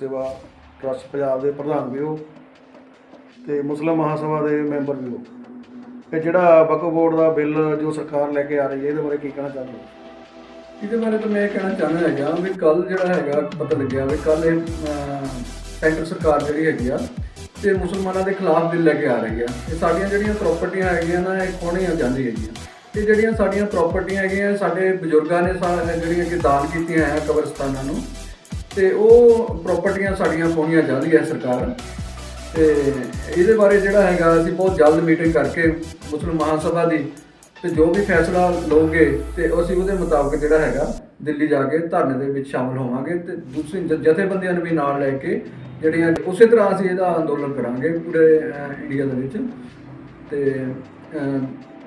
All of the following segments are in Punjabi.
ਸੇਵਾ ਟਰੱਸਟ ਪੰਜਾਬ ਦੇ ਪ੍ਰਧਾਨ ਵੀ ਹੋ ਤੇ ਮੁਸਲਿਮ ਮਹਾਸਭਾ ਦੇ ਮੈਂਬਰ ਵੀ ਹੋ। ਇਹ ਜਿਹੜਾ ਵਕਫ ਬੋਰਡ ਦਾ ਬਿੱਲ ਜੋ ਸਰਕਾਰ ਲੈ ਕੇ ਆ ਰਹੀ ਹੈ, ਇਹਦੇ ਬਾਰੇ ਕੀ ਕਹਿਣਾ ਚਾਹੁੰਦੇ ਹੋ ਇਹਦੇ ਬਾਰੇ ਤਾਂ ਮੈਂ ਇਹ ਕਹਿਣਾ ਚਾਹੁੰਦਾ ਹੈਗਾ ਵੀ ਕੱਲ ਜਿਹੜਾ ਹੈਗਾ, ਪਤਾ ਲੱਗਿਆ ਵੀ ਕੱਲ ਇਹ ਸੈਂਟਰ ਸਰਕਾਰ ਜਿਹੜੀ ਹੈਗੀ ਆ ਤੇ ਮੁਸਲਮਾਨਾਂ ਦੇ ਖਿਲਾਫ ਬਿੱਲ ਲੈ ਕੇ ਆ ਰਹੀ ਆ। ਇਹ ਸਾਡੀਆਂ ਜਿਹੜੀਆਂ ਪ੍ਰਾਪਰਟੀਆਂ ਹੈਗੀਆਂ ਨਾ, ਇਹ ਖੋਣੀਆਂ ਜਾਂਦੀ ਹੈਗੀਆਂ। ਤੇ ਜਿਹੜੀਆਂ ਸਾਡੀਆਂ ਪ੍ਰਾਪਰਟੀਆਂ ਹੈਗੀਆਂ ਸਾਡੇ ਬਜ਼ੁਰਗਾਂ ਨੇ ਸਾ- ਜਿਹੜੀਆਂ ਕਿ ਦਾਨ ਕੀਤੀਆਂ ਹੈ ਕਬਰਸਤਾਨਾਂ ਨੂੰ ਤੇ ਉਹ ਪ੍ਰਾਪਰਟੀਆਂ ਸਾਡੀਆਂ ਖੋਣੀਆਂ ਜਾਂਦੀ ਹੈ ਸਰਕਾਰ ਤੇ ਇਹਦੇ ਬਾਰੇ ਜਿਹੜਾ ਹੈਗਾ, ਅਸੀਂ ਬਹੁਤ ਜਲਦ ਮੀਟਿੰਗ ਕਰਕੇ ਮੁਸਲਿਮ ਮਹਾਸਭਾ ਦੀ ਤੇ ਜੋ ਵੀ ਫੈਸਲਾ ਲਓਗੇ ਤੇ ਅਸੀਂ ਉਹਦੇ ਮੁਤਾਬਕ ਜਿਹੜਾ ਹੈਗਾ, ਦਿੱਲੀ ਜਾ ਕੇ ਧਰਨੇ ਦੇ ਵਿੱਚ ਸ਼ਾਮਲ ਹੋਵਾਂਗੇ ਤੇ ਦੂਸਰੀ ਜ- ਜਥੇਬੰਦੀਆਂ ਨੂੰ ਵੀ ਨਾਲ ਲੈ ਕੇ ਜਿਹੜੀਆਂ ਉਸੇ ਤਰ੍ਹਾਂ ਅਸੀਂ ਇਹਦਾ ਅੰਦੋਲਨ ਕਰਾਂਗੇ ਪੂਰੇ ਇੰਡੀਆ ਦੇ ਵਿੱਚ। ਤੇ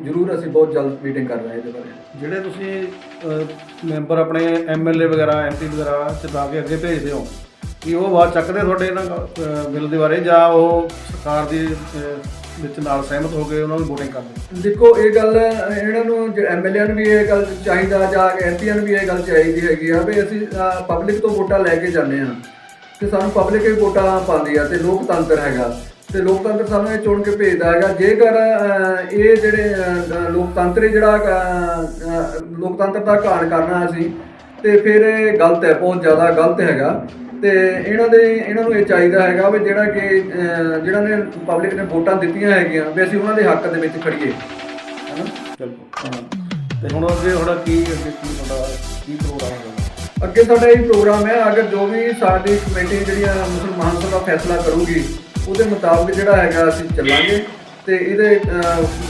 ਜ਼ਰੂਰ ਅਸੀਂ ਬਹੁਤ ਜਲਦ ਮੀਟਿੰਗ ਕਰ ਰਹੇ ਹਾਂ ਇਹਦੇ ਬਾਰੇ। ਜਿਹੜੇ ਤੁਸੀਂ ਅਹ, ਮੈਂਬਰ ਆਪਣੇ ਐਮਐਲਏ ਵਗੈਰਾ ਐਮਪੀ ਵਗੈਰਾ ਚੁਕਾ ਕੇ ਅੱਗੇ ਭੇਜਦੇ ਹੋ ਕੀ ਉਹ ਬਾਤ ਚੱਕਦੇ ਤੁਹਾਡੇ ਇਹਨਾਂ ਅਹ, ਬਿੱਲ ਦੇ ਬਾਰੇ ਜਾਂ ਉਹ ਸਰਕਾਰ ਦੀ ਅਹ, ਵਿੱਚ ਨਾਲ ਸਹਿਮਤ ਹੋ ਕੇ ਉਹਨਾਂ ਨੂੰ VOTING ਕਰਦੇ ਦੇਖੋ ਇਹ ਗੱਲ ਇਹਨਾਂ ਨੂੰ ਐਮਐਲਏ ਨੂੰ ਵੀ ਇਹ ਗੱਲ ਚਾਹੀਦਾ ਜਾਂ ਐਮਪੀਆਂ ਨੂੰ ਵੀ ਇਹ ਗੱਲ ਚਾਹੀਦੀ ਹੈਗੀ ਆ ਵੀ ਅਸੀਂ ਪਬਲਿਕ ਤੋਂ ਵੋਟਾਂ ਲੈ ਕੇ ਜਾਂਦੇ ਆ ਤੇ ਸਾਨੂੰ ਪਬਲਿਕ ਹੀ ਵੋਟਾਂ ਪਾਉਂਦੀ ਆ ਤੇ ਲੋਕਤੰਤਰ ਹੈਗਾ। ਤੇ ਲੋਕਤੰਤਰ ਸਾਨੂੰ ਇਹ ਚੁਣ ਕੇ ਭੇਜਦਾ ਹੈਗਾ। ਜੇਕਰ ਇਹ ਜਿਹੜੇ ਲੋਕਤੰਤਰ ਹੀ ਜਿਹੜਾ ਲੋਕਤੰਤਰ ਦਾ ਘਾਣ ਕਰਨਾ ਅਸੀਂ ਤੇ ਫਿਰ ਇਹ ਗਲਤ ਹੈ ਬਹੁਤ ਜ਼ਿਆਦਾ ਗਲਤ ਹੈਗਾ। ਤੇ ਇਹਨਾਂ ਦੇ ਇਹਨਾਂ ਨੂੰ ਇਹ ਚਾਹੀਦਾ ਹੈਗਾ ਵੀ ਜਿਹੜਾ ਕਿ ਜਿਹੜਾ ਨੇ ਪਬਲਿਕ ਨੇ ਵੋਟਾਂ ਦਿੱਤੀਆਂ ਹੈਗੀਆਂ ਵੀ ਅਸੀਂ ਉਹਨਾਂ ਦੇ ਹੱਕ ਦੇ ਵਿੱਚ ਖੜੀਏ ਹੈਨਾ? ਚਲੋ ਹਾਂ। ਤੇ ਹੁਣ ਅੱਗੇ ਤੁਹਾਡਾ ਕੀ ਅੱਗੇ ਕੀ ਤੁਹਾਡਾ ਕੀ ਪ੍ਰੋਗਰਾਮ ਹੋਗਾ? ਅੱਗੇ ਸਾਡਾ ਇਹ ਪ੍ਰੋਗਰਾਮ ਹੈ ਅਗਰ ਜੋ ਵੀ ਸਾਡੀ ਕਮੇਟੀ ਜਿਹੜੀ ਮੁਸਲਮਾਨ ਸਭਾ ਫੈਸਲਾ ਕਰੂਗੀ ਉਹਦੇ ਮੁਤਾਬਕ ਜਿਹੜਾ ਹੈਗਾ ਅਸੀਂ ਚੱਲਾਂਗੇ ਤੇ ਇਹਦੇ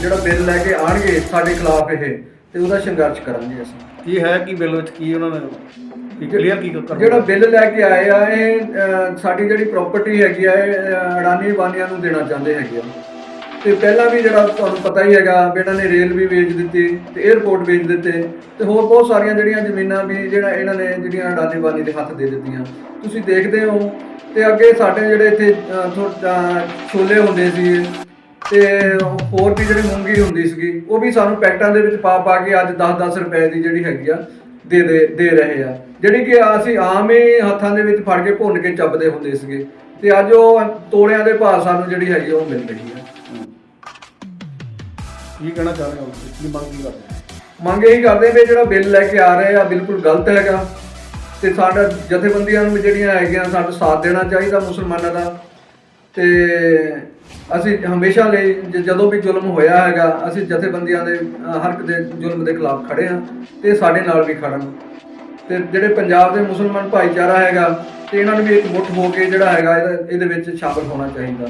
ਜਿਹੜਾ ਬਿੱਲ ਲੈ ਕੇ ਆਣਗੇ ਸਾਡੇ ਖਿਲਾਫ ਇਹ ਤੇ ਉਹਦਾ ਸੰਘਰਸ਼ ਕਰਾਂਗੇ ਅਸੀਂ। ਕੀ ਹੈ ਕੀ ਬਿੱਲ ਵਿੱਚ ਕੀ ਉਹਨਾਂ ਨੇ ਕਲੀਅਰ ਕੀ ਕਰ ਜਿਹੜਾ ਬਿੱਲ ਲੈ ਕੇ ਆਏ ਆ ਇਹ ਸਾਡੀ ਜਿਹੜੀ ਪ੍ਰਾਪਰਟੀ ਹੈਗੀ ਆ ਇਹ ਅਡਾਨੀ ਬਾਨੀਆਂ ਨੂੰ ਦੇਣਾ ਚਾਹੁੰਦੇ ਹੈਗੇ ਆ। ਤੇ ਪਹਿਲਾਂ ਵੀ ਜਿਹੜਾ ਤੁਹਾਨੂੰ ਪਤਾ ਹੀ ਹੈਗਾ ਵੀ ਇਹਨਾਂ ਨੇ ਰੇਲ ਵੀ ਵੇਚ ਦਿੱਤੀ ਤੇ 에어ਪੋਰਟ ਵੇਚ ਦਿੱਤੇ ਤੇ ਹੋਰ ਬਹੁਤ ਸਾਰੀਆਂ ਜਿਹੜੀਆਂ ਜ਼ਮੀਨਾਂ ਵੀ ਜਿਹੜਾ ਇਹਨਾਂ ਨੇ ਜਿਹੜੀਆਂ ਅਡਾਨੀ ਦੇ ਹੱਥ ਦੇ ਦਿੱਤੀਆਂ। ਤੁਸੀਂ ਦੇਖਦੇ ਹੋ ਤੇ ਅੱਗੇ ਸਾਡੇ ਜਿਹੜੇ ਇੱਥੇ ਛੋਲੇ ਹੁੰਦੇ ਸੀ ਤੇ ਹੋਰ ਵੀ ਜਿਹੜੀ ਮੂੰਗੀ ਹੁੰਦੀ ਸੀਗੀ, ਉਹ ਵੀ ਸਾਨੂੰ ਪੈਕਟਾਂ ਦੇ ਵਿੱਚ ਪਾ ਪਾ ਕੇ ਅੱਜ 10-10 ਰੁਪਏ ਦੀ ਜਿਹੜੀ ਹੈਗੀ ਆ, ਦੇ ਦੇ ਦੇ ਰਹੇ ਆ। ਜਿਹੜੀ ਕਿ ਅਸੀਂ ਆਮ ਹੀ ਹੱਥਾਂ ਦੇ ਵਿੱਚ ਫੜ ਕੇ ਭੁੰਨ ਕੇ ਚੱਬਦੇ ਹੁੰਦੇ ਸੀਗੇ ਤੇ ਅੱਜ ਉਹ ਤੋਲਿਆਂ ਦੇ ਭਾਅ ਸਾਨੂੰ ਜਿਹੜੀ ਹੈਗੀ ਆ, ਉਹ ਮਿਲ ਰਹੀ ਆ। ਕੀ ਕਹਿਣਾ ਚਾਹ ਰਹੇ ਹੋ ਕੀ ਮੰਗ ਕੀ ਕਰਦੇ ਹੋ? ਮੰਗ ਇਹੀ ਕਰਦੇ ਵੀ ਜਿਹੜਾ ਬਿੱਲ ਲੈ ਕੇ ਆ ਰਹੇ ਆ ਬਿਲਕੁਲ ਗਲਤ ਹੈਗਾ। ਤੇ ਸਾਡਾ ਜਥੇਬੰਦੀਆਂ ਨੂੰ ਵੀ ਜਿਹੜੀਆਂ ਹੈਗੀਆਂ ਸਾਡਾ ਸਾਥ ਦੇਣਾ ਚਾਹੀਦਾ ਮੁਸਲਮਾਨਾਂ ਦਾ। ਤੇ ਅਸੀਂ ਹਮੇਸ਼ਾ ਲਈ ਜ- ਜਦੋਂ ਵੀ ਜ਼ੁਲਮ ਹੋਇਆ ਹੈਗਾ ਅਸੀਂ ਜਥੇਬੰਦੀਆਂ ਦੇ ਅਹ, ਹਰ ਇੱਕ ਦੇ ਜ਼ੁਲਮ ਦੇ ਖਿਲਾਫ ਖੜੇ ਆ ਤੇ ਸਾਡੇ ਨਾਲ ਵੀ ਖੜਨ ਤੇ ਜਿਹੜੇ ਪੰਜਾਬ ਦੇ ਮੁਸਲਮਾਨ ਭਾਈਚਾਰਾ ਹੈਗਾ ਤੇ ਇਹਨਾਂ ਨੂੰ ਵੀ ਇੱਕ ਮੁੱਠ ਹੋ ਕੇ ਜਿਹੜਾ ਹੈਗਾ ਇਹਦਾ- ਇਹਦੇ ਵਿੱਚ ਸ਼ਾਮਲ ਹੋਣਾ ਚਾਹੀਦਾ।